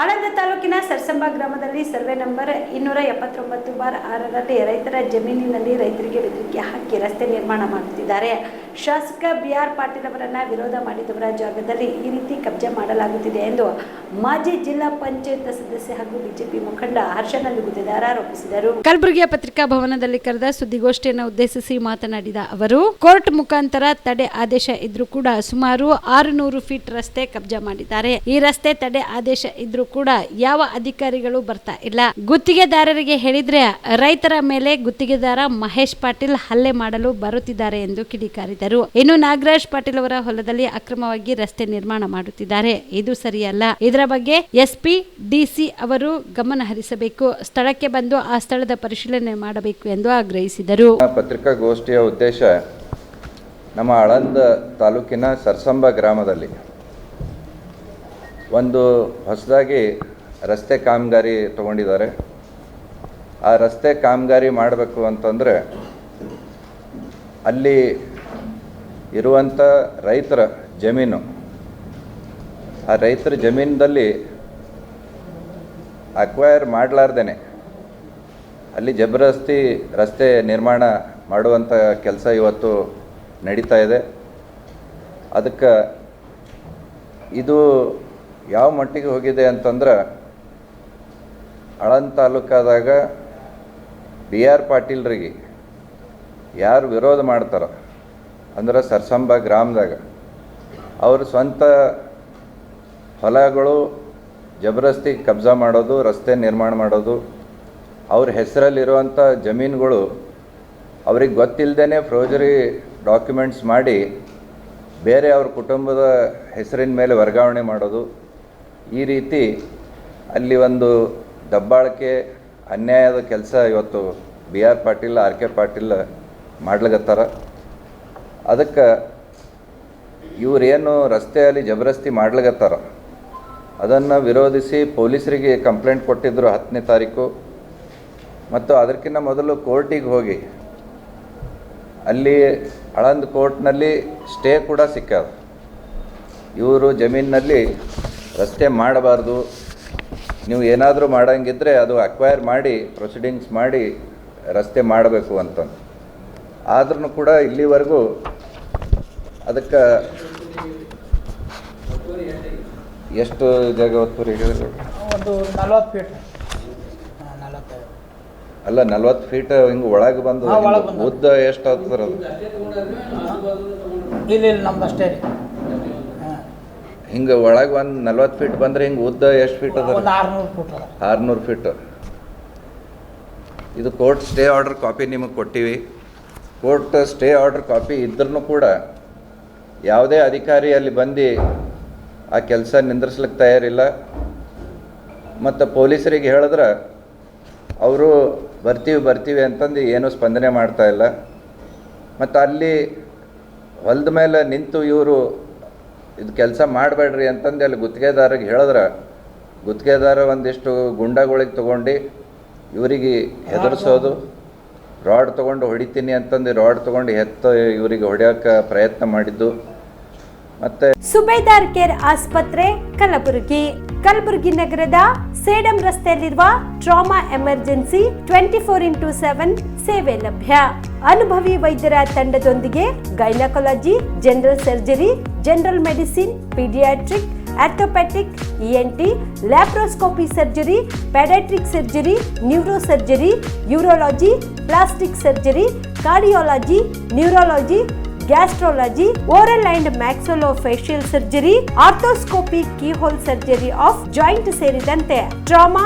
ಆಳಂದ ತಾಲೂಕಿನ ಸರ್ಸಂಬ ಗ್ರಾಮದಲ್ಲಿ survey number ಇನ್ನೂರ ಎಪ್ಪತ್ತೊಂಬತ್ತು ಬಾರ್ ಆರರಲ್ಲಿ ರೈತರ ಜಮೀನಿನಲ್ಲಿ ರೈತರಿಗೆ ಬೆದರಿಕೆ ಹಾಕಿ ರಸ್ತೆ ನಿರ್ಮಾಣ ಮಾಡುತ್ತಿದ್ದಾರೆ. ಶಾಸಕ ಬಿ ಆರ್ ಪಾಟೀಲ್ ಅವರನ್ನ ವಿರೋಧ ಮಾಡಿದವರ ಜಾಗದಲ್ಲಿ ಈ ರೀತಿ ಕಬ್ಜಾ ಮಾಡಲಾಗುತ್ತಿದೆ ಎಂದು ಮಾಜಿ ಜಿಲ್ಲಾ ಪಂಚಾಯತ್ ಸದಸ್ಯ ಹಾಗೂ ಬಿಜೆಪಿ ಮುಖಂಡ ಹರ್ಷ ನಂದಗುತ್ತಿದಾರ ಆರೋಪಿಸಿದರು. ಕಲಬುರಗಿಯ ಪತ್ರಿಕಾ ಭವನದಲ್ಲಿ ಕರೆದ ಸುದ್ದಿಗೋಷ್ಠಿಯನ್ನು ಉದ್ದೇಶಿಸಿ ಮಾತನಾಡಿದ ಅವರು, ಕೋರ್ಟ್ ಮುಖಾಂತರ ತಡೆ ಆದೇಶ ಇದ್ರೂ ಕೂಡ ಸುಮಾರು ಆರುನೂರು ಫೀಟ್ ರಸ್ತೆ ಕಬ್ಜಾ ಮಾಡಿದ್ದಾರೆ. ಈ ರಸ್ತೆ ತಡೆ ಆದೇಶ ಇದ್ರೂ ಕೂಡ ಯಾವ ಅಧಿಕಾರಿಗಳು ಬರ್ತಾ ಇಲ್ಲ. ಗುತ್ತಿಗೆದಾರರಿಗೆ ಹೇಳಿದ್ರೆ ರೈತರ ಮೇಲೆ ಗುತ್ತಿಗೆದಾರ ಮಹೇಶ್ ಪಾಟೀಲ್ ಹಲ್ಲೆ ಮಾಡಲು ಬರುತ್ತಿದ್ದಾರೆ ಎಂದು ಕಿಡಿಕಾರಿದರು. ಇನ್ನು ನಾಗರಾಜ್ ಪಾಟೀಲ್ ಅವರ ಹೊಲದಲ್ಲಿ ಅಕ್ರಮವಾಗಿ ರಸ್ತೆ ನಿರ್ಮಾಣ ಮಾಡುತ್ತಿದ್ದಾರೆ. ಇದು ಸರಿಯಲ್ಲ. ಇದರ ಬಗ್ಗೆ ಎಸ್ಪಿ, ಡಿಸಿ ಅವರು ಗಮನ ಹರಿಸಬೇಕು. ಸ್ಥಳಕ್ಕೆ ಬಂದು ಆ ಸ್ಥಳದ ಪರಿಶೀಲನೆ ಮಾಡಬೇಕು ಎಂದು ಆಗ್ರಹಿಸಿದರು. ಪತ್ರಿಕಾಗೋಷ್ಠಿಯ ಉದ್ದೇಶ ನಮ್ಮ ಆಳಂದ ತಾಲೂಕಿನ ಸರ್ಸಂಬ ಗ್ರಾಮದಲ್ಲಿ ಒಂದು ಹೊಸದಾಗಿ ರಸ್ತೆ ಕಾಮಗಾರಿ ತಗೊಂಡಿದ್ದಾರೆ. ಆ ರಸ್ತೆ ಕಾಮಗಾರಿ ಮಾಡಬೇಕು ಅಂತಂದರೆ ಅಲ್ಲಿ ಇರುವಂಥ ರೈತರ ಜಮೀನು, ಆ ರೈತರ ಜಮೀನಿನಲ್ಲಿ ಅಕ್ವೈರ್ ಮಾಡಲಾರ್ದೇನೆ. ಅಲ್ಲಿ ಜಬರಸ್ತಿ ರಸ್ತೆ ನಿರ್ಮಾಣ ಮಾಡುವಂಥ ಕೆಲಸ ಇವತ್ತು ನಡೀತಾ ಇದೆ. ಅದಕ್ಕೆ ಇದು ಯಾವ ಮಟ್ಟಿಗೆ ಹೋಗಿದೆ ಅಂತಂದ್ರೆ ಆಳಂದ ತಾಲೂಕಾದಾಗ ಬಿ ಆರ್ ಪಾಟೀಲ್ರಿಗೆ ಯಾರು ವಿರೋಧ ಮಾಡ್ತಾರ, ಅಂದ್ರೆ ಸರ್ಸಂಬ ಗ್ರಾಮದಾಗ, ಅವ್ರ ಸ್ವಂತ ಹೊಲಗಳು ಜಬರಸ್ತಿ ಕಬ್ಜಾ ಮಾಡೋದು, ರಸ್ತೆ ನಿರ್ಮಾಣ ಮಾಡೋದು, ಅವ್ರ ಹೆಸರಲ್ಲಿರುವಂಥ ಜಮೀನುಗಳು ಅವ್ರಿಗೆ ಗೊತ್ತಿಲ್ಲದೇ ಫ್ರೋಜರಿ ಡಾಕ್ಯುಮೆಂಟ್ಸ್ ಮಾಡಿ ಬೇರೆ ಅವ್ರ ಕುಟುಂಬದ ಹೆಸರಿನ ಮೇಲೆ ವರ್ಗಾವಣೆ ಮಾಡೋದು ಈ ರೀತಿ ಅಲ್ಲಿ ಒಂದು ದಬ್ಬಾಳಿಕೆ ಅನ್ಯಾಯದ ಕೆಲಸ ಇವತ್ತು B R Patil, R K Patil ಮಾಡ್ಲಿಕತ್ತಾರ. ಅದಕ್ಕೆ ಇವರೇನು ರಸ್ತೆಯಲ್ಲಿ ಜಬರಸ್ತಿ ಮಾಡ್ಲಿಕತ್ತಾರ. ಅದನ್ನು ವಿರೋಧಿಸಿ ಪೊಲೀಸರಿಗೆ ಕಂಪ್ಲೇಂಟ್ ಕೊಟ್ಟಿದ್ದರು ಹತ್ತನೇ ತಾರೀಕು. ಮತ್ತು ಅದಕ್ಕಿಂತ ಮೊದಲು ಕೋರ್ಟಿಗೆ ಹೋಗಿ ಅಲ್ಲಿ ಹಳಂದ್ ಕೋರ್ಟ್ನಲ್ಲಿ ಸ್ಟೇ ಕೂಡ ಸಿಕ್ಕ ಇವರು ಜಮೀನಿನಲ್ಲಿ ರಸ್ತೆ ಮಾಡಬಾರ್ದು. ನೀವು ಏನಾದರೂ ಮಾಡಂಗಿದ್ರೆ ಅದು ಅಕ್ವೈರ್ ಮಾಡಿ ಪ್ರೊಸೀಡಿಂಗ್ಸ್ ಮಾಡಿ ರಸ್ತೆ ಮಾಡಬೇಕು ಅಂತಂದು. ಆದ್ರೂ ಕೂಡ ಇಲ್ಲಿವರೆಗೂ ಅದಕ್ಕೆ ಎಷ್ಟು ಜಾಗ ಒತ್ತುವರಿ ಒಂದು ನಲ್ವತ್ತು ಫೀಟ್ ಅಲ್ಲ ನಲ್ವತ್ತು ಫೀಟ್ ಹಿಂಗೆ ಒಳಗೆ ಬಂದು. ಉದ್ದ ಎಷ್ಟು ಆಗ್ತದ್ರ ಅದು ಇಲ್ಲಿ ಇಲ್ಲಿ ನಮ್ದು ಅಷ್ಟೇ ಹಿಂಗೆ ಒಳಗೆ ಒಂದು ನಲ್ವತ್ತು ಫೀಟ್ ಬಂದ್ರೆ ಹಿಂಗೆ ಉದ್ದ ಎಷ್ಟು ಫೀಟ್ ಅದ? ಆರ್ನೂರು ಫೀಟ್ ಇದು ಕೋರ್ಟ್ ಸ್ಟೇ ಆರ್ಡರ್ ಕಾಪಿ ನಿಮಗೆ ಕೊಟ್ಟಿವಿ. ಕೋರ್ಟ್ ಸ್ಟೇ ಆರ್ಡರ್ ಕಾಪಿ ಇದ್ರೂ ಕೂಡ ಯಾವುದೇ ಅಧಿಕಾರಿ ಅಲ್ಲಿ ಬಂದು ಆ ಕೆಲಸ ನಿಂದ್ರಿಸ್ಲಿಕ್ಕೆ ತಯಾರಿಲ್ಲ. ಮತ್ತು ಪೊಲೀಸರಿಗೆ ಹೇಳಿದ್ರೆ ಅವರು ಬರ್ತೀವಿ ಬರ್ತೀವಿ ಅಂತಂದು ಏನೂ ಸ್ಪಂದನೆ ಮಾಡ್ತಾ ಇಲ್ಲ. ಮತ್ತು ಅಲ್ಲಿ ಹೊಲದ ಮೇಲೆ ನಿಂತು ಇವರು ಇದು ಕೆಲಸ ಮಾಡಬೇಡ್ರಿ ಅಂತಂದು ಅಲ್ಲಿ ಗುತ್ತಿಗೆದಾರಿಗೆ ಹೇಳಿದ್ರೆ, ಗುತ್ತಿಗೆದಾರ ಒಂದಿಷ್ಟು ಗುಂಡಗಳಿಗೆ ತೊಗೊಂಡು, ಇವರಿಗೆ ಹೆದರ್ಸೋದು, ರಾಡ್ ತೊಗೊಂಡು ಹೊಡಿತೀನಿ ಅಂತಂದು ರಾಡ್ ತೊಗೊಂಡು ಎತ್ತ ಇವರಿಗೆ ಹೊಡೆಯೋಕೆ ಪ್ರಯತ್ನ ಮಾಡಿದ್ದು. ಮತ್ತೆ ಸುಬೇದಾರ್ ಕೇರ್ ಆಸ್ಪತ್ರೆ, ಕಲಬುರಗಿ. ಕಲಬುರಗಿ ನಗರದ ಸೇಡಂ ರಸ್ತೆಯಲ್ಲಿರುವ trauma emergency twenty four into seven ಸೇವೆ ಲಭ್ಯ. ಅನುಭವಿ ವೈದ್ಯರ ತಂಡದೊಂದಿಗೆ gynaecology, general surgery general medicine paediatric orthopaedic ENT laparoscopy surgery paediatric surgery neuro surgery urology plastic surgery cardiology neurology gastrology oral and maxillofacial surgery arthroscopy keyhole surgery of joint ಸೇರಿದಂತೆ trauma